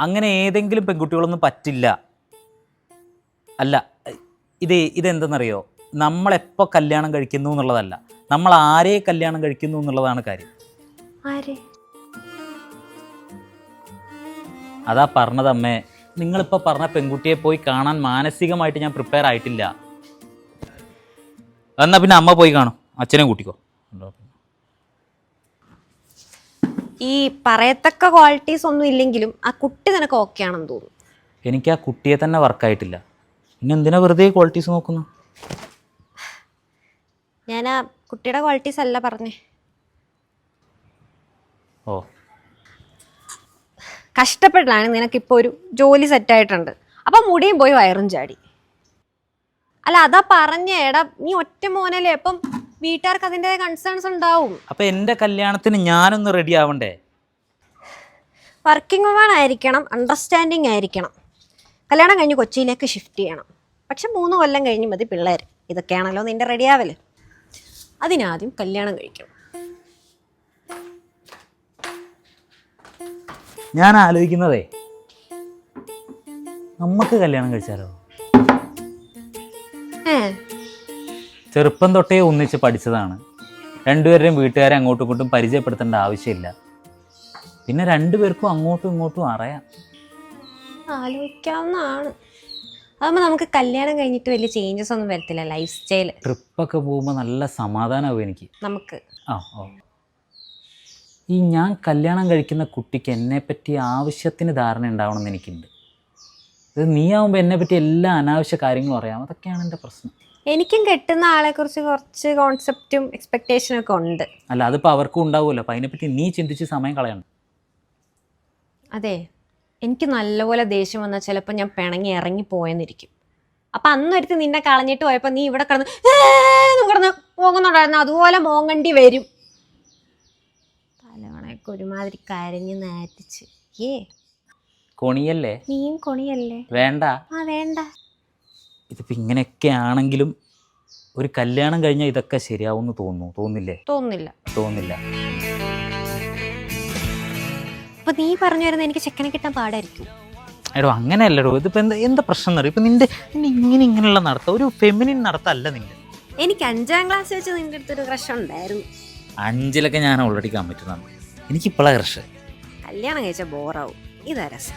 അങ്ങനെ ഏതെങ്കിലും പെൺകുട്ടികളൊന്നും പറ്റില്ല. അല്ല ഇത് ഇതെന്തെന്നറിയോ? നമ്മളെപ്പോൾ കല്യാണം കഴിക്കുന്നു എന്നുള്ളതല്ല. നമ്മൾ ആരെ കല്യാണം കഴിക്കുന്നു എന്നുള്ളതാണ് കാര്യം. അതാ പറഞ്ഞത് അമ്മേ. നിങ്ങളിപ്പോൾ പറഞ്ഞ പെൺകുട്ടിയെ പോയി കാണാൻ മാനസികമായിട്ട് ഞാൻ പ്രിപ്പയർ ആയിട്ടില്ല. എന്നാൽ പിന്നെ അമ്മ പോയി കാണും. അച്ഛനെ കൂട്ടിക്കോ. ഈ പറയത്തക്ക ക്വാളിറ്റീസ് ഒന്നും ഇല്ലെങ്കിലും ആ കുട്ടി നിനക്ക് ഓക്കെ ആണെന്ന് തോന്നുന്നു എനിക്ക് ആ കുട്ടിയെ തന്നെ വർക്കായിട്ടില്ല പിന്നെ എന്തിനാ വെറുതെ ക്വാളിറ്റീസ് നോക്കുന്നു? ഞാൻ ആ കുട്ടിയുടെ ക്വാളിറ്റീസ് അല്ല പറഞ്ഞേ. ഓ. കഷ്ടപ്പെട്ടാണ് നിനക്കിപ്പോൾ ഒരു ജോലി സെറ്റായിട്ടുണ്ട് അപ്പം മുടിയും പോയി വയറും ചാടി. അല്ല അതാ പറഞ്ഞ എടാ നീ ഒറ്റ മോനല്ലേ അപ്പം വീട്ടുകാർക്ക് അതിന്റെ കൺസേൺസ് ഉണ്ടാവും. അപ്പൊ എന്റെ കല്യാണത്തിന് ഞാനൊന്ന് റെഡി ആവണ്ടേ? വർക്കിംഗ് വുമൺ ആയിരിക്കണം അണ്ടർസ്റ്റാൻഡിങ് ആയിരിക്കണം. കല്യാണം കഴിഞ്ഞ് കൊച്ചിയിലേക്ക് ഷിഫ്റ്റ് ചെയ്യണം. പക്ഷെ മൂന്ന് കൊല്ലം കഴിഞ്ഞ് മതി പിള്ളേർ ഇതൊക്കെയാണല്ലോ നിന്റെ റെഡിയാവൽ അതിനാദ്യം കല്യാണം കഴിക്കണം. ഞാൻ ആലോചിക്കുന്നതേ നമുക്ക് കല്യാണം കഴിച്ചാലോ? ഏ ചെറുപ്പം തൊട്ടേ ഒന്നിച്ച് പഠിച്ചതാണ്. രണ്ടുപേരുടെയും വീട്ടുകാരെ അങ്ങോട്ടും ഇങ്ങോട്ടും പരിചയപ്പെടുത്തേണ്ട ആവശ്യമില്ല. പിന്നെ രണ്ടുപേർക്കും അങ്ങോട്ടും ഇങ്ങോട്ടും അറിയാം. ആലോചിക്കാവുന്നതാണ്. അതാകുമ്പോൾ നമുക്ക് കല്യാണം കഴിഞ്ഞിട്ട് വലിയ ചേഞ്ചസ് ഒന്നും വരത്തില്ല ലൈഫ് സ്റ്റൈൽ ട്രിപ്പൊക്കെ പോകുമ്പോൾ നല്ല സമാധാനമാവും എനിക്ക്. നമുക്ക്. ആ ഓ. ഈ ഞാൻ കല്യാണം കഴിക്കുന്ന കുട്ടിക്ക് എന്നെപ്പറ്റി ആവശ്യത്തിന് ധാരണ ഉണ്ടാവണമെന്ന് എനിക്കുണ്ട്. ഇത് നീ ആവുമ്പോൾ എന്നെപ്പറ്റി എല്ലാ അനാവശ്യ കാര്യങ്ങളും അറിയാം. അതൊക്കെയാണ് എന്റെ പ്രശ്നം. എനിക്കും കെട്ടുന്ന ആളെ കുറിച്ച് കുറച്ച് കോൺസെപ്റ്റും എക്സ്പെക്ടേഷനും ഒക്കെ ഉണ്ട്. അല്ല അതിപ്പോൾ അവർക്കും ഉണ്ടാവുമല്ലോ. അപ്പോൾ അതിനെപ്പറ്റി നീ ചിന്തിച്ച് സമയം കളയണം. അതെ. എനിക്ക് നല്ലപോലെ ദേഷ്യം വന്നാൽ ചിലപ്പോൾ ഞാൻ പിണങ്ങി ഇറങ്ങി പോയെന്നിരിക്കും. അപ്പം അന്നൊരുത്തി നിന്നെ കളഞ്ഞിട്ട് പോയപ്പോൾ നീ ഇവിടെ കിടന്ന് "ഏന്ന് കിടന്ന് പോകുന്നുണ്ടായിരുന്നു അതുപോലെ മോങ്ങണ്ടി വരും. തലവണയൊക്കെ ഒരുമാതിരി കരഞ്ഞ് നാറ്റിച്ച്. ഏ? കൊണിയല്ലേ? നീയും കൊണിയല്ലേ? വേണ്ട. ആ വേണ്ട. ഇതിപ്പോൾ ഇങ്ങനെയൊക്കെ ആണെങ്കിലും ഒരു കല്യാണം കഴിഞ്ഞാൽ ഇതൊക്കെ ശരിയാവുമെന്ന് തോന്നുന്നു. തോന്നില്ലേ? തോന്നില്ല. തോന്നില്ല. അപ്പൊ നീ പറഞ്ഞു വരുന്നത് എനിക്ക് ചെക്കനെ കിട്ടാൻ പാടായിരിക്കും. എടോ അങ്ങനെയല്ലടോ. ഇതിപ്പോ എന്താ എന്താ പ്രശ്നം എന്നറിയോ ഇപ്പൊ നിന്റെ നിന്റെ ഇങ്ങനെ ഇങ്ങനെയുള്ള നടത്തം ഒരു ഫെമിനിൻ നടത്തല്ല നിന്റെ. എനിക്ക് അഞ്ചാം ക്ലാസ് വെച്ച് നിന്റെ അടുത്തൊരു ക്രഷ് ഉണ്ടായിരുന്നു. അഞ്ചിലൊക്കെ ഞാൻ ഓൾറെഡി കമ്മിറ്റഡാണ് എനിക്ക് ഇപ്പോഴാണ് ക്രഷ് കല്യാണം കഴിച്ചാൽ ബോറാവും ഇതാ രസം